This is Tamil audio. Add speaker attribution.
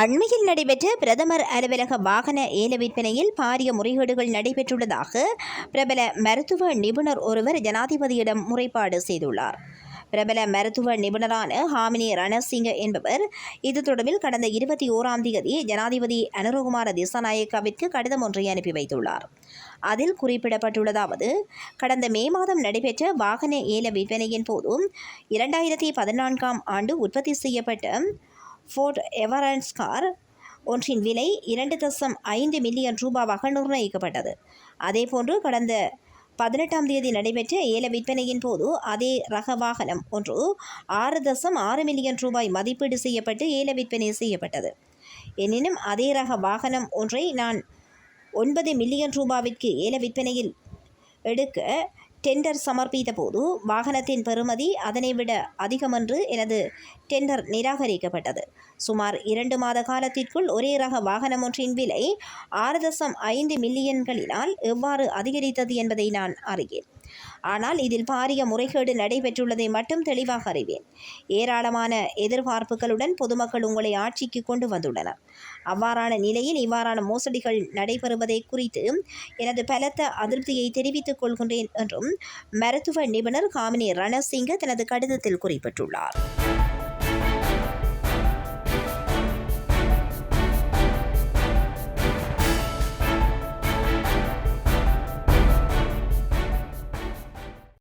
Speaker 1: அண்மையில் நடைபெற்ற பிரதமர் அலுவலக வாகன ஏல விற்பனையில் பாரிய முறைகேடுகள் நடைபெற்றுள்ளதாக பிரபல மருத்துவ நிபுணர் ஒருவர் ஜனாதிபதியிடம் முறைப்பாடு செய்துள்ளார். பிரபல மருத்துவ நிபுணரான ஹாமினி ரணசிங்க என்பவர் இது தொடர்பில் கடந்த இருபத்தி ஓராம் தேதி ஜனாதிபதி அனுரகுமார திசாநாயக்காவிற்கு கடிதம் ஒன்றை அனுப்பி வைத்துள்ளார். அதில் குறிப்பிடப்பட்டுள்ளதாவது கடந்த மே மாதம் நடைபெற்ற வாகன ஏல விற்பனையின் போதும் இரண்டாயிரத்தி பதினான்காம் ஆண்டு உற்பத்தி செய்யப்பட்ட ஃபோர்ட் எவரன்ஸ் கார் ஒன்றின் விலை இரண்டு தசம் ஐந்து மில்லியன் ரூபாவாக நிர்ணயிக்கப்பட்டது. அதேபோன்று கடந்த பதினெட்டாம் தேதி நடைபெற்ற ஏல விற்பனையின் போது அதே ரக வாகனம் ஒன்று ஆறு தசம் ஆறு மில்லியன் ரூபாய் மதிப்பீடு செய்யப்பட்டு ஏல விற்பனை செய்யப்பட்டது. எனினும் அதே ரக வாகனம் ஒன்றை நான் ஒன்பது மில்லியன் ரூபாவிற்கு ஏல விற்பனையில் எடுக்க டெண்டர் சமர்ப்பித்த போது வாகனத்தின் பெறுமதி அதனை விட அதிகமென்று எனது டெண்டர் நிராகரிக்கப்பட்டது. சுமார் இரண்டு மாத காலத்திற்குள் ஒரே ரக வாகனம் ஒன்றின் விலை ஆறு தசம் ஐந்து மில்லியன்களினால் எவ்வாறு அதிகரித்தது என்பதை நான் அறியேன். ஆனால் இதில் பாரிய முறைகேடு நடைபெற்றுள்ளதை மட்டும் தெளிவாக அறிவேன். ஏராளமான எதிர்பார்ப்புகளுடன் பொதுமக்கள் உங்களை ஆட்சிக்கு கொண்டு வந்துள்ளனர். அவ்வாறான நிலையில் இவ்வாறான மோசடிகள் நடைபெறுவதை குறித்து எனது பலத்த அதிருப்தியை தெரிவித்துக் கொள்கின்றேன் என்றும் மருத்துவ நிபுணர் காமினி ரணசிங்க தனது கடிதத்தில் குறிப்பிட்டுள்ளார்.